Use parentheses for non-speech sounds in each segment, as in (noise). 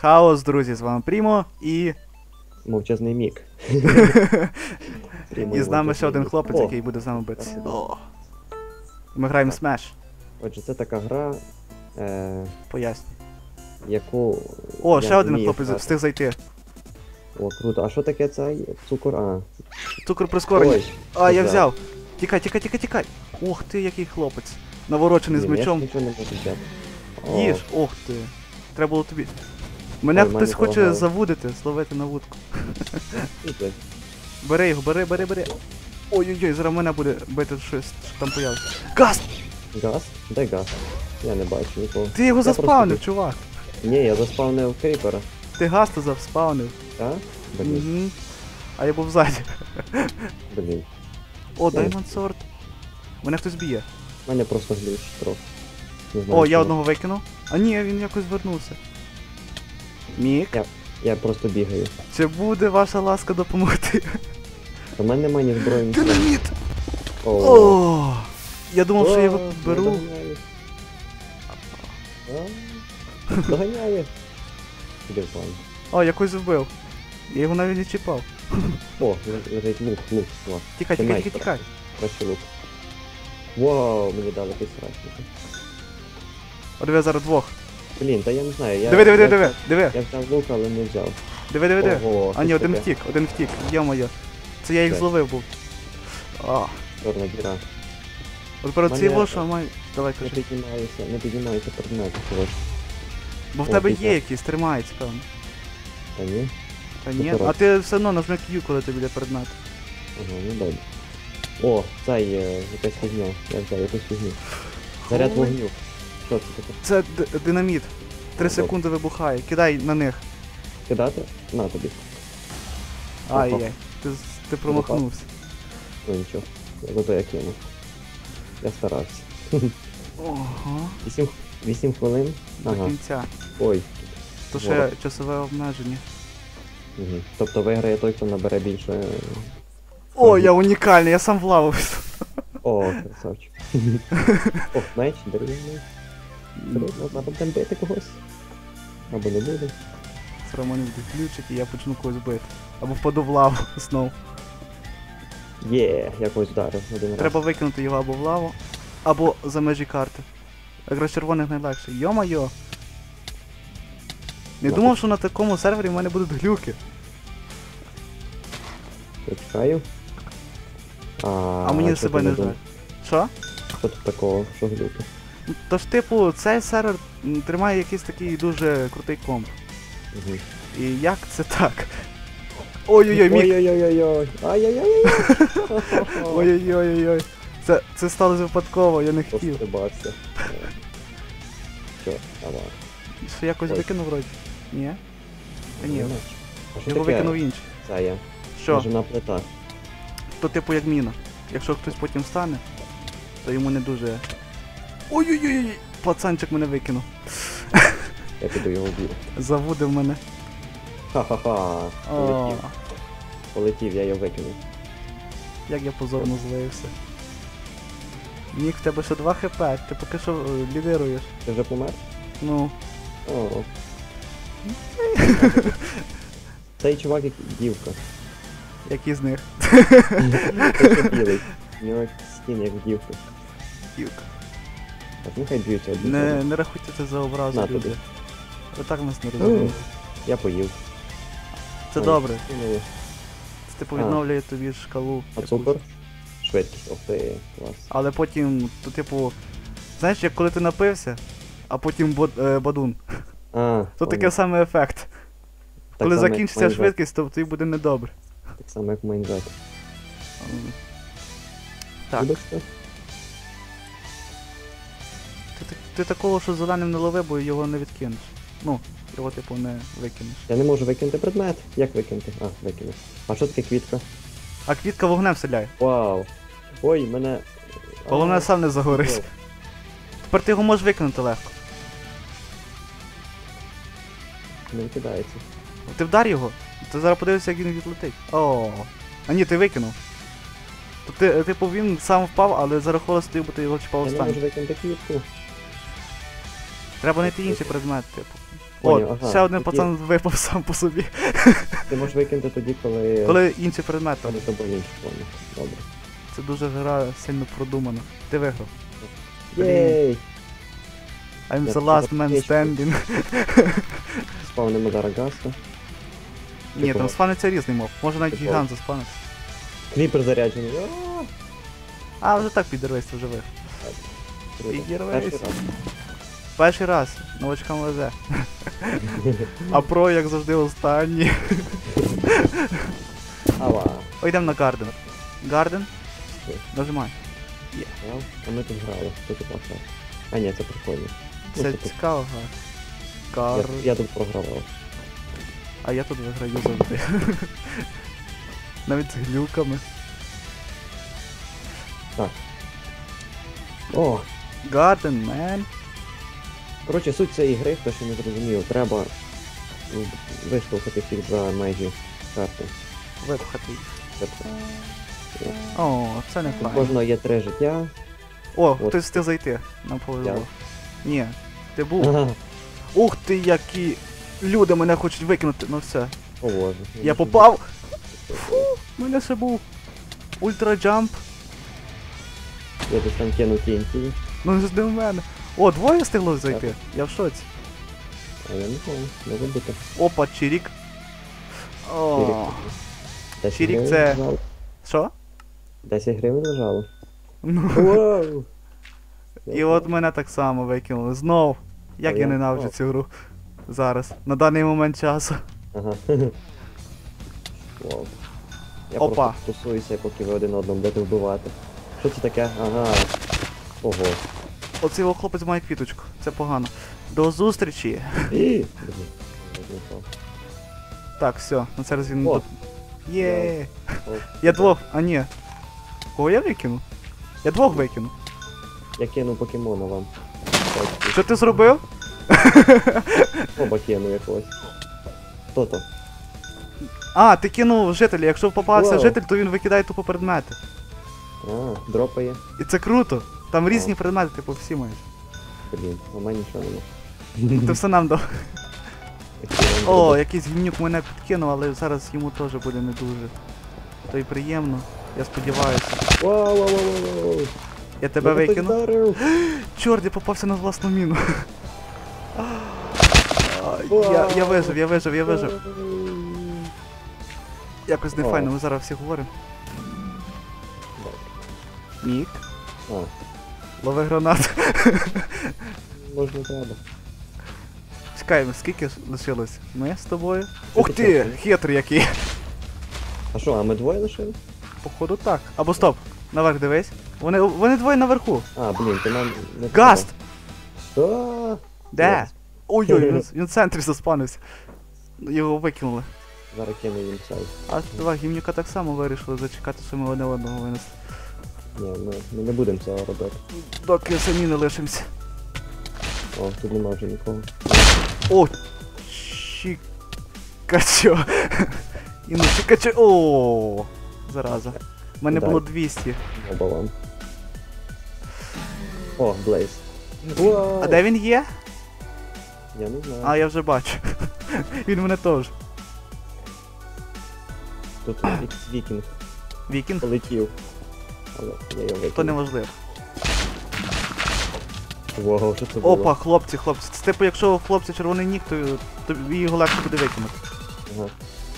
Хаос, друзі, з вами Прімо і. Мовчазний мік. (laughs) І з нами ще один хлопець, який буде з нами битися. Ми граємо Smash. Отже, це така гра, е, Поясню. яку. О, ще один хлопець встиг зайти. О, круто. А що таке цей цукор? А. Цукор прискорення. А, я взяв. Тікай, тікай, тікай, тікай. Ух ти, який хлопець. Наворочений з я мечом. Їж, ох ти. Треба було тобі. Мене Ой, хтось мене хоче полагало. завудити, зловити на вудку. іди. (laughs) Бери його, бери, бери, бери. Ой-ой-ой, зараз мене буде бити щось, що там появиться. Газ! Газ? Де газ? Я не бачу нікого. Ти його Я заспавнив, просто чувак. Ні, я заспавнив кріпера. Ти гаста заспавнив. Так? Блін, Угу. А я був ззаді. блін. О. Diamond Sword. Мене хтось б'є. Мене просто глюч трохи. Не знаю, О, я чому. одного викинув. А ні, він якось вернувся. Мік, Я- Я просто бігаю. чи буде ваша ласка допомогти? У мене немає ні зброї, ні. Динаміт! О, О! Я думав, що я його беру. Доганяє. Іди в план. О, якось вбив. Я його навіть не чіпав. О, лежить- лук, лук. О, Тікай, тікай, тікай, тікай. краще лук. Вау, мені дали якийсь рачник. О, диви зараз двох. Блін, та я не знаю, я... Диви, диви, диви, диви, диви. Я взяв лук, але не взяв. Диви, диви, диви. Ого, А ні, один таке? втік, один втік. Йо-моє. Це я їх зловив був. А. Чорна діра. От перед Мене- цією лоша май. Давай Не кажи. піднімаюся, не піднімаюся предмети, коротше. Бо в О, тебе є якийсь, тримається, певно. Та ні? Та Ну, ні. А ти все одно нажми Q, коли тобі йде предмет. Ага, ну добре. О, цей е, якась фігня. Я взяв якусь фігню. Заряд Ой. вогню. Що це таке? Це д- динаміт. Три Добре. секунди вибухає. Кидай на них. Кидати? На тобі. Ай-яй. Ти, з- ти промахнувся. Ну нічого. Зато я кину. Я старався. Ого. 8, 8 хвилин? До Ага. кінця. Ой. То ще часове обмеження. Угу. Тобто виграє той, хто набере більше. е, О, я унікальний, я сам в лаву. О, красавчик. (laughs) О, меч, дерев'яний. Будемо бити когось. Або не буде. Романом буде ключик і я почну когось бити. Або впаду в лаву (laughs) знову. Є, я когось вдарив один раз. Треба викинути його або в лаву, або за межі карти. Якраз червоних найлегше. Йо-майо. Не думав, що на такому сервері в мене будуть глюки. Я чекаю. А, А мені що себе ти не дум- жаль. Що? Що тут такого? Що глюки? Тож, типу, цей сервер тримає якийсь такий дуже крутий комп. Угу. І як це так? Ой-ой-ой, мік! Ой-ой-ой-ой. Ай-яй-яй. (laughs) Ой-ой-ой-ой. Це, це сталося випадково, я не хотів. Пострибався. Що, давай. Що якось викинув вроді? Ні? Та ні, його викинув інший. Це я. Що? Ножина плита. То типу як міна. Якщо хтось потім стане, то йому не дуже. Ой-ой-ой! Пацанчик мене викинув. Я піду його вб'ю. Завудив мене. Ха-ха-ха. Полетів. Полетів, я його викинув. як я позорно злився. Нік, в тебе ще 2 хп, ти поки що е, лідируєш. Ти вже помер? Ну. О. Цей чувак як дівка. Які з них? Білий. У нього скін як в дівки. Дівка. Так, нехай б'ються одні. Не, не рахуйте це за образу, На люди. тобі. Ви так нас не розумієте. Я поїв. Це Ой, добре. Це типу А. відновлює тобі шкалу. А якусь. цукор? Швидкість. Ох ти, клас. Але потім, то типу, знаєш, як коли ти напився, а потім бод, е, бадун. А, То таке саме ефект. Так коли само, як закінчиться швидкість, то тобі буде недобре. Так само, як в. М. Так. Любиш це? Ти, такого, що зеленим не лови, бо його не відкинеш. Ну, його типу не викинеш. Я не можу викинути предмет. Як викинути? А, викинув. А що таке квітка? А квітка вогнем селяє. Вау. Ой, мене. Головне сам не загорись. ой. Тепер ти його можеш викинути легко. Не викидається. Ти вдар його, ти зараз подивишся, як він відлетить. О. А ні, ти викинув. Ти, типу, він сам впав, але зарахувалося бо ти його чіпав останній. Я не можу викинути квітку. Треба знайти інший предмет, типу. О, Поняв, ага. ще один Такі- пацан випав сам по собі. (laughs) Ти можеш викинути тоді, коли... Коли інші предмети. Коли тобою інші поняв. Добре. Це дуже гра сильно продумана. Ти виграв. Блін. Єй! I'm Я the last man аптечку. standing. (laughs) Спавнимо зараз гаста. Ні, там Типу- спавниться різний моб. Може навіть Типу- гігант заспавниться. Кріпер заряджений. Ааа! А, вже так підірвись, вже виграв. Круто. Підірвись. Перший раз. Перший раз, новачкам везе. А про, як завжди, останній. Ава. О, йдемо на Гарден. Гарден? Нажимай. Грав, А ми тут грали. Хто тут грав? А ні, це прикольно. Це цікаво, гар. Я, Гар... я тут програвав. А я тут виграю завжди. Навіть з глюками. О! Гарден, мен. Коротше, суть цієї гри, хто ще не зрозумів, треба виштовхати всіх за межі карти. Випхати. їх. Тобто, О, це не у файно. кожного є три життя. О, От. хтось встиг зайти. Нам повезло. Я. Ні, ти був. Ага. Ух ти, які люди мене хочуть викинути. Ну все. О боже. Я попав. У мене ще був ультраджамп. Я десь там кину TNT, Ну ж не в мене. О, двоє встигло зайти. Я в шоці. а я не знаю, може бути. Опа, чирік. О, 10 Чирік це- що? 10 гривень лежало. Ну, і от мене так само викинули. Знов. Як я ненавиджу цю гру. Зараз. На даний момент часу. Ага. Вау. Я Опа. просто тусуюся, поки ви один одного будете вбивати. Що це таке? Ага. Ого. Оцей його хлопець має квіточку. Це погано. До зустрічі. І! Так, все, на це раз він. О. Є. Я двох. А ні. Кого я викину? Я двох викину. Я кину покемона вам. Що ти зробив? Оба кину якогось. Хто то? А, ти кинув жителя. Якщо попався Вау. житель, то він викидає тупо предмети. А, дропає. І це круто. Там різні предмети, типу всі маєш. Блін, в мене нічого нема. Ти все нам дав. О, якийсь гімнюк мене підкинув, але зараз йому теж буде не дуже. То й приємно. Я сподіваюся. Вау. Я тебе Мене хтось викину. (gasps) Чорт, я попався на власну міну. (gasps) Я, я вижив, я вижив, я вижив. Якось не файно, ми зараз всі говоримо. Нік, лови гранат. можна треба. Чекай, скільки лишилось? Ми з тобою? Ух ти! Хитрий який. А що, а ми двоє лишили? Походу так. Або стоп, наверх дивись. Вони, вони двоє наверху. А, блін, ти нам не Гаст! Що? Де? Ой-ой, він, він в центрі заспанився. Його викинули. Зараз кину їм цей. А два гімнюка так само вирішили зачекати, що ми одне одного винесли. Ні, ми, ми не будемо цього робити. Доки самі не лишимося. О, тут нема вже нікого. О! Чікачо. І ну чікачо. О! Зараза. У мене Дай. було 200. Оба вам. О, Блейз. Вау! А де він є? Я не знаю. А, я вже бачу. Він мене теж. Тут якийсь вікінг Вікінг? полетів. Я його. То не важливо. Вау, що це було? Опа, хлопці, хлопці. Це типу, якщо у хлопця червоний нік, то тобі його легше буде викинути. Ага.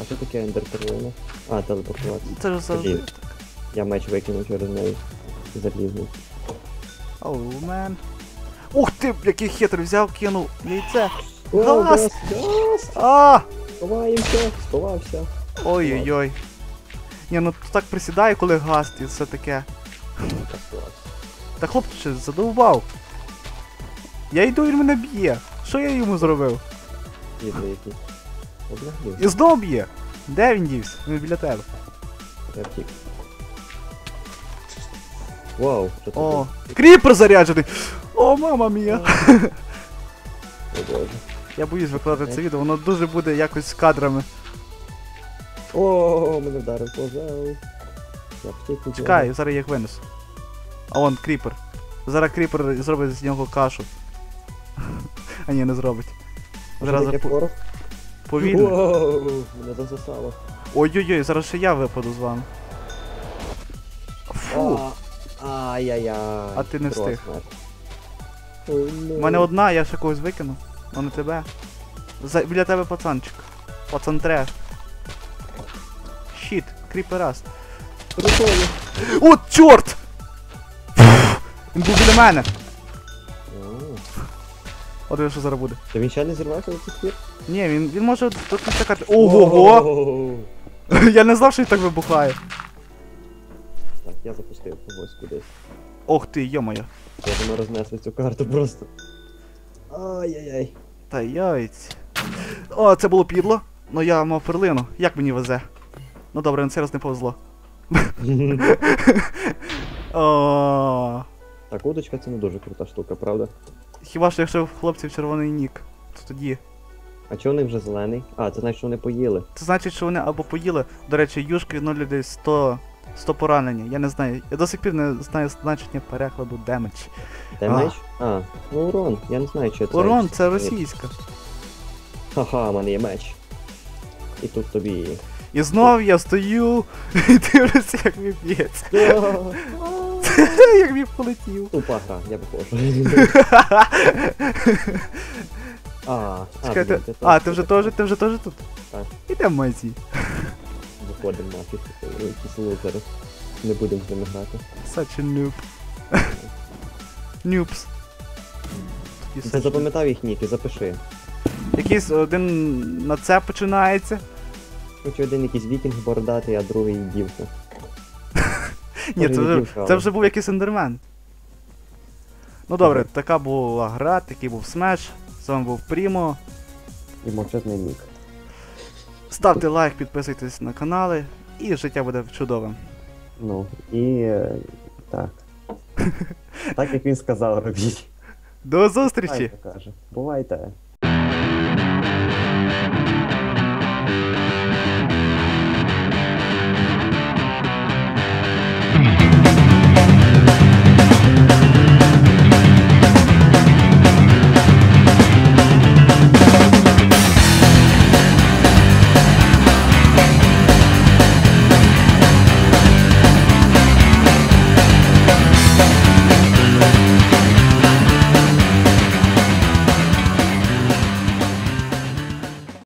А що таке ендер перлина? А, телепортуватися. Це ж завжди. Блін. Я меч викинув через неї. Залізний. Оу, мен. Ух ти, який хитрий взяв, кинув яйце. О, Газ! газ! Газ! А! Сховаємося! Сховався! Ой-ой-ой. Ні, ну так присідає, коли гаст і все таке. Та хлопче, задовбав. Я йду, він мене б'є. Що я йому зробив? Відли який. І знов б'є. Де він дівся? Він біля тебе. Я втік. Вау, що це О, кріпер заряджений! О, мама мія! (laughs) О боже. Я боюсь викладати це відео, воно дуже буде якось з кадрами. О, мене вдарив втік. Чекай, зараз я їх винесу. А вон кріпер. Зараз кріпер зробить з нього кашу. (laughs) А ні, не зробить. Зараз по- повільно. Мене засосало. Ой-ой-ой, зараз ще я випаду з вами. Фу. Ай-яй-яй. А ти не встиг. У мене одна, я ще когось викинув, а не тебе. За, біля тебе пацанчик. Пацан треш. Щіт, кріпер раз. Прикольно. О, чорт! Він був біля мене. От диви, що зараз буде. То він ще не зірвався до цих пір? Ні, він, він може до кінця карти. Ого! (laughs) Я не знав, що він так вибухає. Так, я запустив когось кудись. Ох ти, йомоя. Я воно рознесли цю карту просто. Ай-яй-яй. Та яйць. О, це було підло. Ну я мав перлину. Як мені везе? Ну добре, на цей раз не повезло. (laughs) Так, удочка це не дуже крута штука, правда? хіба що якщо в хлопців червоний нік, то тоді. А чого вони вже зелений? А, це значить, що вони поїли. Це значить, що вони або поїли. До речі, юшки відновлює десь 100, 100 поранення. Я не знаю. Я до сих пір не знаю значення перекладу damage. Де А. А, ну урон. Я не знаю, чи це. Урон це російська. Ха-ха, в мене є меч. І тут тобі. І знов я стою і дивлюся, як він б'ється. Як він полетів. Тупа гра, я похожу. А, а, Чекайте, а, ти вже теж, ти вже теж тут? Так. Ідемо майзі. Виходимо нафіг, якісь лузери. Не будемо з ними грати. Such a noob. Noobs. Ти запам'ятав їх ніки, запиши. Якийсь один на це починається. Хоч один якийсь вікінг бородатий, а другий (laughs) дівка. Ні, це вже, це вже був якийсь ендермен. Ну добре, така була гра, такий був смеш. З вами був Прімо. І мовчазний нік. Ставте лайк, підписуйтесь на канали, і життя буде чудовим. Ну, і е, так. (laughs) Так як він сказав, робіть. До зустрічі! Бувайте.